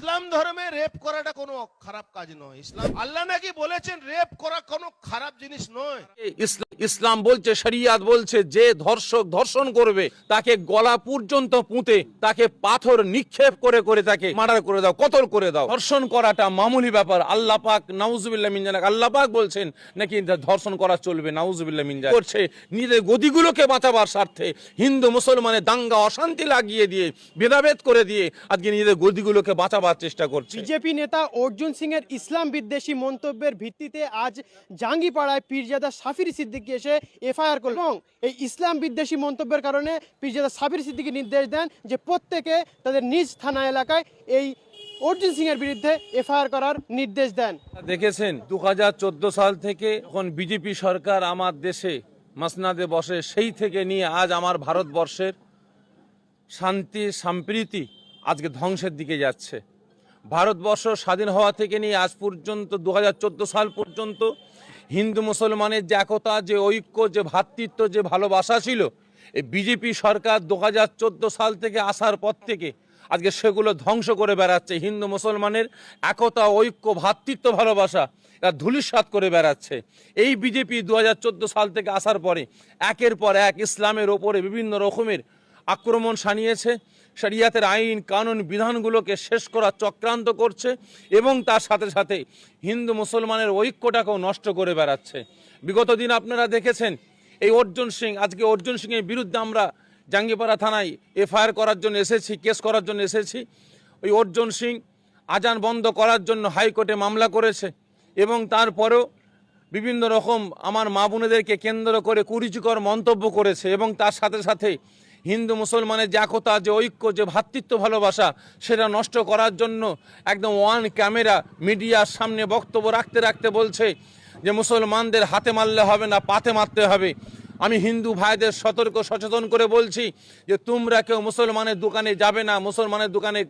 ইসলাম ধর্মে রেপ করাটা কোনো খারাপ কাজ নয়। ইসলাম আল্লাহ নাকি বলেছেন রেপ করা কোনো খারাপ জিনিস নয়। ইসলাম ইসলাম বলছে, শরিয়াত বলছে, যে ধর্ষক ধর্ষণ করবে, তাকে গলা পর্যন্ত পুঁতে, তাকে পাথর নিক্ষেপ করে করে তাকে মার্ডার করে দাও, কতল করে দাও। ধর্ষণ করাটা মামুলি ব্যাপার। আল্লাহ পাক, নাউজুবিল্লাহ মিন জানাক আল্লাহ পাক বলছেন, নাকি ধর্ষণ করা চলবে, নাউজুবিল্লাহ মিন জানাক করছে নিজেদের গদিগুলোকে বাঁচাবার স্বার্থে, হিন্দু মুসলমানের দাঙ্গা, অশান্তি লাগিয়ে দিয়ে, ভেদাভেদ করে দিয়ে, আজকে নিজেদের গদিগুলোকে বাঁচাবার চেষ্টা করছে। বিজেপি নেতা অর্জুন সিং এর ইসলাম বিদ্বেষী মন্তব্যের ভিত্তিতে আজ জাঙ্গিপাড়ায় পীরজাদা সাফির সিদ্দিকী এসে এফআইআর করল এবং এই ইসলাম বিদ্বেষী মন্তব্যের কারণে পীরজাদা সাফির সিদ্দিকী নির্দেশ দেন যে প্রত্যেকে তাদের নিজ থানা এলাকায় এই অর্জুন সিং এর বিরুদ্ধে এফআইআর করার নির্দেশ দেন। দেখেছেন, দুহাজার চোদ্দ সাল থেকে এখন বিজেপি সরকার আমার দেশে মাসনাদে বসে, সেই থেকে নিয়ে আজ আমার ভারতবর্ষের শান্তি, সম্প্রীতি আজকে ধ্বংসের দিকে যাচ্ছে। ভারতবর্ষ স্বাধীন হওয়া থেকে নিয়ে আজ পর্যন্ত দু হাজার চোদ্দ সাল পর্যন্ত হিন্দু মুসলমানের যে একতা, যে ঐক্য, যে ভ্রাতৃত্ব যে ভালোবাসা ছিল, এই বিজেপি সরকার দু হাজার চোদ্দ সাল থেকে আসার পর থেকে আজকে সেগুলো ধ্বংস করে বেড়াচ্ছে। হিন্দু মুসলমানের একতা, ঐক্য ভ্রাতৃত্ব ভালোবাসা এরা ধুলিসাৎ করে বেড়াচ্ছে। এই বিজেপি দু হাজার চোদ্দ সাল থেকে আসার পরে একের পর এক ইসলামের ওপরে বিভিন্ন রকমের আক্রমণ সানিয়েছে শরিয়াতের আইন, কানুন, বিধানগুলোকে শেষ করার চক্রান্ত করছে এবং তার সাথে সাথে হিন্দু মুসলমানের ঐক্যটাকেও নষ্ট করে বেড়াচ্ছে। বিগত দিন আপনারা দেখেছেন, এই অর্জুন সিং, আজকে অর্জুন সিংয়ের বিরুদ্ধে আমরা জাঙ্গিপাড়া থানায় এফআইআর করার জন্য এসেছি, কেস করার জন্য এসেছি। ওই অর্জুন সিং আজান বন্ধ করার জন্য হাইকোর্টে মামলা করেছে এবং তারপরেও বিভিন্ন রকম আমার মা বোনেদেরকে কেন্দ্র করে কুরুচিকর মন্তব্য করেছে এবং তার সাথে সাথে হিন্দু মুসলমানের যে একতা যে ঐক্য, যে ভ্রাতৃত্ব ভালোবাসা, সেটা নষ্ট করার জন্য একদম ওয়ান ক্যামেরা মিডিয়ার সামনে বক্তব্য রাখতে রাখতে বলছে যে মুসলমানদের হাতে মারলে হবে না, পাতে মারতে হবে। আমি হিন্দু ভাইদের সতর্ক সচেতন করে বলছি যে তোমরা কেউ মুসলমানের দোকানে যাবে না, মুসলমানের দোকানে